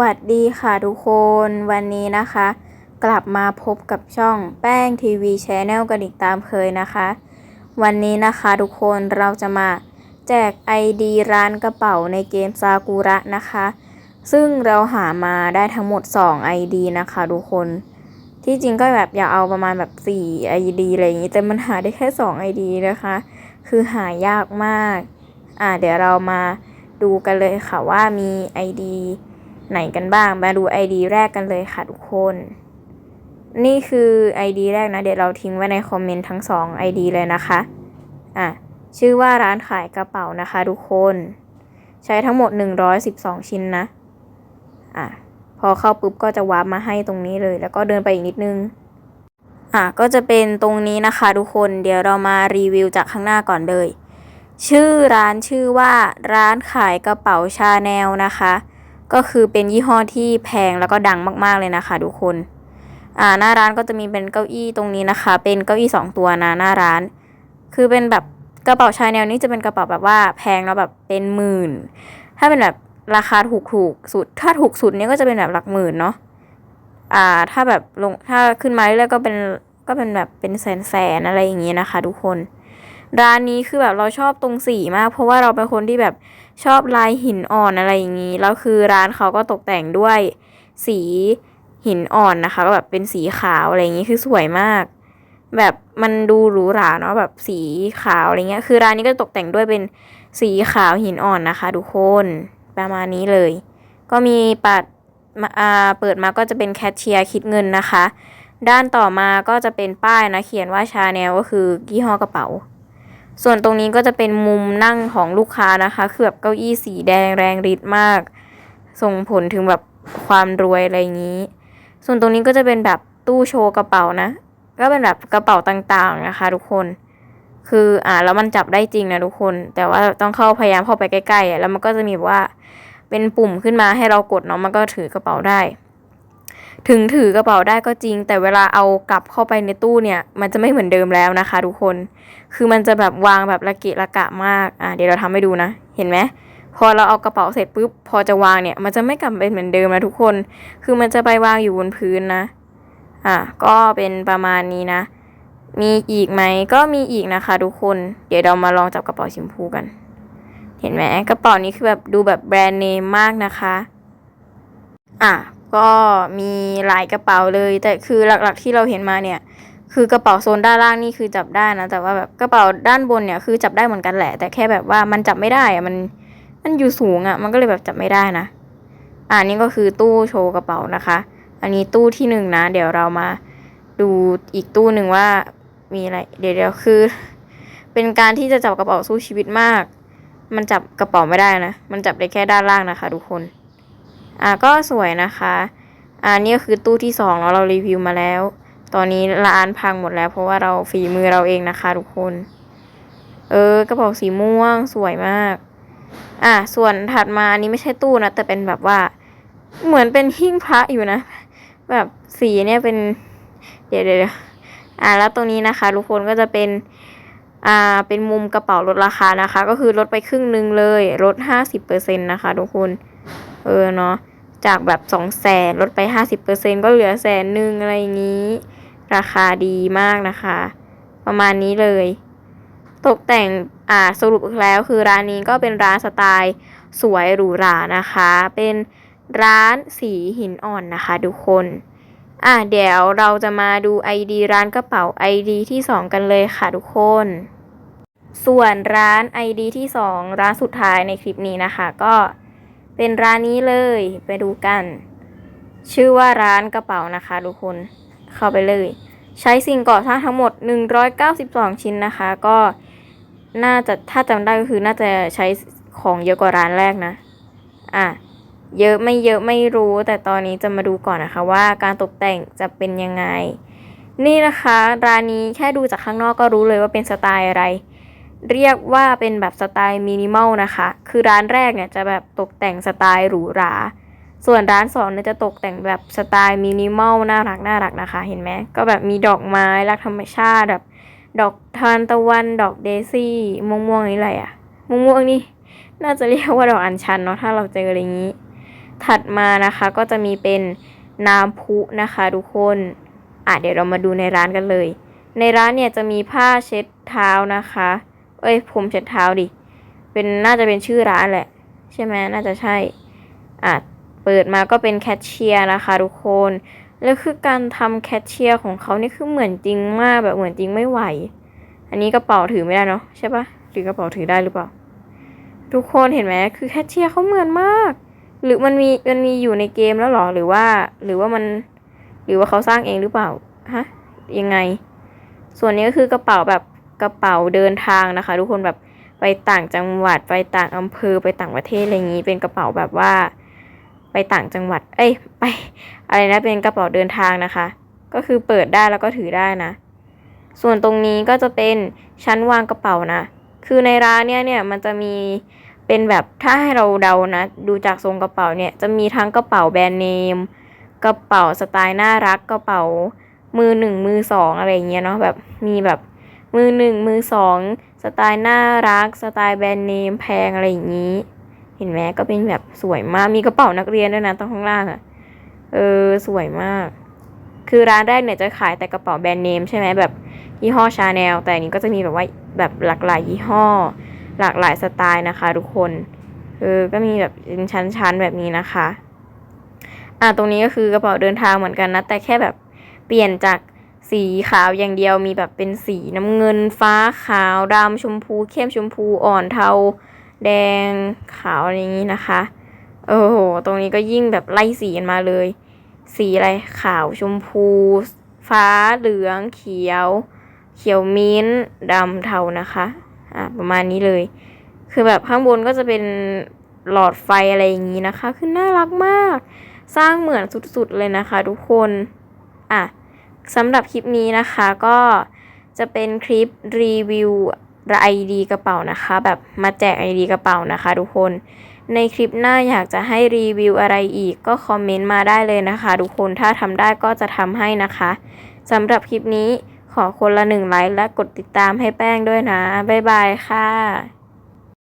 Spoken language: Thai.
วัสดีค่ะทุกคนวันนี้นะคะ กลับมาพบกับช่องแป้งทีวีชแนลกันอีกตามเคยนะคะ วันนี้นะคะทุกคนเราจะมาแจก ID ร้านกระเป๋าในเกมซากุระนะคะ ซึ่งเราหามาได้ทั้งหมด 2 ID นะคะทุกคนที่จริงก็แบบอยากเอาประมาณแบบ4 ID อะไรอย่างนี้แต่มันหาได้แค่ 2 ID นะคะ คือหายากมาก อ่าเดี๋ยวเรามาดูกันเลยค่ะว่ามี ID ไหนกันบ้าง มาดู ID แรกกันเลยค่ะทุกคน นี่คือ ID แรกนะ เดี๋ยวเราทิ้งไว้ในคอมเมนต์ทั้ง 2 ID เลยนะคะ อะ ชื่อว่าร้านขายกระเป๋านะคะทุกคน ใช้ทั้งหมด 112 ชิ้นนะ อะ พอเข้าปุ๊บก็จะวาร์ปมาให้ตรงนี้เลย แล้วก็เดินไปอีกนิดนึง อะ ก็จะเป็นตรงนี้นะคะทุกคน เดี๋ยวเรามารีวิวจากข้างหน้าก่อนเลย ชื่อร้านชื่อว่าร้านขายกระเป๋าชาแนลนะคะ ก็คือเป็นยี่ห้อที่แพงแล้วก็ดังมากๆเลยนะคะ ทุกคนอ่าหน้าร้านก็จะมีเป็นเก้าอี้ตรงนี้นะคะ เป็นเก้าอี้สองตัวนะหน้าร้าน คือเป็นแบบกระเป๋าชาแนลนี่จะเป็นกระเป๋าแบบว่าแพงแล้วแบบเป็นหมื่น ถ้าเป็นแบบราคาถูกถูกๆสุด ถ้าถูกสุดเนี่ยก็จะเป็นแบบหลักหมื่นเนาะอ่าถ้าแบบลงถ้าขึ้นมาเรื่อยๆก็เป็นก็เป็นแบบเป็นแสนๆอะไรอย่างเงี้ยนะคะ ทุกคน ร้านนี้คือแบบเราชอบตรงสีมาก เพราะว่าเราเป็นคนที่แบบ ชอบลายหินอ่อนอะไรอย่างนี้แล้วคือร้านเขาก็ตกแต่งด้วยสีหินอ่อนนะคะก็แบบเป็นสีขาวอะไรอย่างนี้คือสวยมาก แบบมันดูหรูหราเนาะแบบสีขาวอะไรเงี้ยคือร้านนี้ก็ตกแต่งด้วยเป็นสีขาวหินอ่อนนะคะทุกคนประมาณนี้เลย ก็มีปัดมาอ่าเปิดมาก็จะเป็นแคชเชียร์คิดเงินนะคะ ด้านต่อมาก็จะเป็นป้ายนะเขียนว่าชาแนลก็คือยี่ห้อกระเป๋า ส่วนตรงนี้ก็จะเป็นมุมนั่งของลูกค้านะคะ คือแบบเก้าอี้สีแดงแรงฤทธิ์มาก ส่งผลถึงแบบความรวยอะไรอย่างนี้ ส่วนตรงนี้ก็จะเป็นแบบตู้โชว์กระเป๋านะ ก็เป็นแบบกระเป๋าต่างๆนะคะ ทุกคน คืออ่าแล้วมันจับได้จริงนะทุกคน แต่ว่าต้องเข้าพยายามเข้าไปใกล้ๆอะแล้วมันก็จะมีว่าเป็นปุ่มขึ้นมาให้เรากดเนาะมันก็ถือกระเป๋าได้ ถึงถือกระเป๋าได้ก็จริง แต่เวลาเอากลับเข้าไปในตู้เนี่ย มันจะไม่เหมือนเดิมแล้วนะคะทุกคน คือมันจะแบบวางแบบระเกะระกะมาก อะเดี๋ยวเราทำให้ดูนะ เห็นไหมพอเราเอากระเป๋าเสร็จปุ๊บ พอจะวางเนี่ย มันจะไม่กลับเป็นเหมือนเดิมนะทุกคน คือมันจะไปวางอยู่บนพื้นนะ อะก็เป็นประมาณนี้นะ มีอีกไหมก็มีอีกนะคะ ทุกคน เดี๋ยวเรามาลองจับกระเป๋าชมพูกัน เห็นไหมกระเป๋านี้คือแบบดูแบบแบรนด์เนมมากนะคะ อะ ก็มีหลายกระเป๋าเลย แต่คือหลักๆที่เราเห็นมาเนี่ย คือกระเป๋าโซนด้านล่างนี่คือจับได้นะ แต่ว่าแบบกระเป๋าด้านบนเนี่ยคือจับได้เหมือนกันแหละ แต่แค่แบบว่ามันจับไม่ได้อะมันมันอยู่สูงอะมันก็เลยแบบจับไม่ได้นะอ่านี่ก็คือตู้โชว์กระเป๋านะคะ อันนี้ตู้ที่หนึ่งนะ เดี๋ยวเรามาดูอีกตู้หนึ่งว่ามีอะไร เดี๋ยวเดี๋ยวคือ เป็นการที่จะจับกระเป๋าสู้ชีวิตมาก มันจับกระเป๋าไม่ได้นะ มันจับได้แค่ด้านล่างนะคะ ทุกคน อ่าก็สวยนะคะอ่านี่ก็คือตู้ที่สองเนาะเรารีวิวมาแล้ว ตอนนี้ร้านพังหมดแล้วเพราะว่าเราฝีมือเราเองนะคะทุกคน เออกระเป๋าสีม่วงสวยมาก อะส่วนถัดมาอันนี้ไม่ใช่ตู้นะแต่เป็นแบบว่า เหมือนเป็นหิ้งพระอยู่นะ แบบสีเนี่ยเป็น เดี๋ยวเดี๋ยวอ่าแล้วตรงนี้นะคะ ทุกคนก็จะเป็น อ่าเป็นมุมกระเป๋าลดราคานะคะ ก็คือลดไปครึ่งนึงเลยลดห้าสิบเปอร์เซ็นต์นะคะ ทุกคน เออเนาะจากแบบสองแสนลดไปห้าสิบเปอร์เซ็นก็เหลือแสนหนึ่งอะไรอย่างนี้ ราคาดีมากนะคะ ประมาณนี้เลย ตกแต่งอ่าสรุปแล้วคือร้านนี้ก็เป็นร้านสไตล์สวยหรูหรานะคะ เป็นร้านสีหินอ่อนนะคะทุกคนอะเดี๋ยวเราจะมาดู ID ร้านกระเป๋า ID ที่ 2 กันเลยค่ะทุกคน ส่วนร้าน ID ที่ 2 ร้านสุดท้ายในคลิปนี้นะคะ ก็ เป็นร้านนี้เลยไปดูกัน ชื่อว่าร้านกระเป๋านะคะทุกคนเข้าไปเลย ใช้สิ่งก่อสร้างทั้งหมด 192 ชิ้นนะคะ ก็น่าจะถ้าจำได้ก็คือน่าจะใช้ของเยอะกว่าร้านแรกนะ อะเยอะไม่เยอะไม่รู้ แต่ตอนนี้จะมาดูก่อนนะคะว่าการตกแต่งจะเป็นยังไง นี่นะคะ ร้านนี้แค่ดูจากข้างนอกก็รู้เลยว่าเป็นสไตล์อะไร เรียกว่าเป็นแบบสไตล์มินิมอลนะคะ คือร้านแรกเนี่ยจะแบบตกแต่งสไตล์หรูหรา ส่วนร้านสองเนี่ยจะตกแต่งแบบสไตล์มินิมอลน่ารักน่ารักนะคะ เห็นไหม ก็แบบมีดอกไม้รักธรรมชาติแบบ ดอกทานตะวัน ดอกเดซี่ม่วงๆนี่อะไรอะม่วงๆนี่ น่าจะเรียกว่าดอกอัญชันเนาะถ้าเราเจออะไรอย่างนี้ ถัดมานะคะก็จะมีเป็นน้ำพุนะคะทุกคน อะเดี๋ยวเรามาดูในร้านกันเลย ในร้านเนี่ยจะมีผ้าเช็ดเท้านะคะ เอ้ยผมเช็ดเท้าดิ เป็นน่าจะเป็นชื่อร้านแหละ ใช่ไหมน่าจะใช่อะเปิดมาก็เป็นแคชเชียร์นะคะทุกคน แล้วคือการทำแคชเชียร์ของเขานี่คือเหมือนจริงมากแบบเหมือนจริงไม่ไหว อันนี้กระเป๋าถือไม่ได้เนาะใช่ปะหรือกระเป๋าถือได้หรือเปล่า ทุกคนเห็นไหมคือแคชเชียร์เขาเหมือนมาก หรือมันมีมันมีอยู่ในเกมแล้วหรอหรือว่า หรือว่ามัน หรือว่าเขาสร้างเองหรือเปล่าฮะยังไง ส่วนนี้ก็คือกระเป๋าแบบ กระเป๋าเดินทางนะคะ ทุกคนแบบไปต่างจังหวัดไปต่างอำเภอไปต่างประเทศอะไรอย่างนี้ เป็นกระเป๋าแบบว่า ไปต่างจังหวัด เอ้ยไป อะไรนะเป็นกระเป๋าเดินทางนะคะ ก็คือเปิดได้แล้วก็ถือได้นะ ส่วนตรงนี้ก็จะเป็นชั้นวางกระเป๋านะ คือในร้านเนี่ยเนี่ยมันจะมีเป็นแบบถ้าให้เราเดานะ ดูจากทรงกระเป๋าเนี่ยจะมีทั้งกระเป๋าแบรนด์เนมกระเป๋าสไตล์น่ารักกระเป๋ามือหนึ่งมือสองอะไรอย่างเงี้ยเนาะแบบมีแบบ มือหนึ่งมือสองสไตล์น่ารัก สไตล์แบรนด์เนมแพงอะไรอย่างนี้ เห็นไหมก็เป็นแบบสวยมากมีกระเป๋านักเรียนด้วยนะตรงข้างล่างอะ่ะเออสวยมาก คือร้านแรกเนี่ยจะขายแต่กระเป๋าแบรนด์เนมใช่ไหมแบบยี่ห้อชาแนลแต่อันนี้ก็จะมีแบบว่าแบบหลากหลายยี่ห้อ หลากหลายสไตล์นะคะทุกคนเออก็มีแบบเป็นชั้นๆแบบนี้นะคะ อ่าตรงนี้ก็คือกระเป๋าเดินทางเหมือนกันนะแต่แค่แบบเปลี่ยนจาก สีขาวอย่างเดียวมีแบบเป็นสีน้ำเงินฟ้าขาวดำชมพู เข้มชมพูอ่อนเทา แดงขาวอะไรอย่างนี้นะคะ โอ้โห ตรงนี้ก็ยิ่งแบบไล่สีกันมาเลย สีอะไรขาวชมพู ฟ้าเหลืองเขียว เขียวมิ้นดำเทานะคะอ่าประมาณนี้เลย คือแบบข้างบนก็จะเป็นหลอดไฟอะไรอย่างนี้นะคะ คือน่ารักมาก สร้างเหมือนสุดๆเลยนะคะ ทุกคน อะ สำหรับคลิปนี้นะคะก็จะเป็นคลิปรีวิวไอดีกระเป๋านะคะ แบบมาแจกไอดีกระเป๋านะคะ ทุกคน ในคลิปหน้าอยากจะให้รีวิวอะไรอีกก็คอมเมนต์มาได้เลยนะคะ ทุกคนถ้าทำได้ก็จะทำให้นะคะสำหรับคลิปนี้ขอคนละหนึ่งไลค์และกดติดตามให้แป้งด้วยนะ บ๊ายบายค่ะ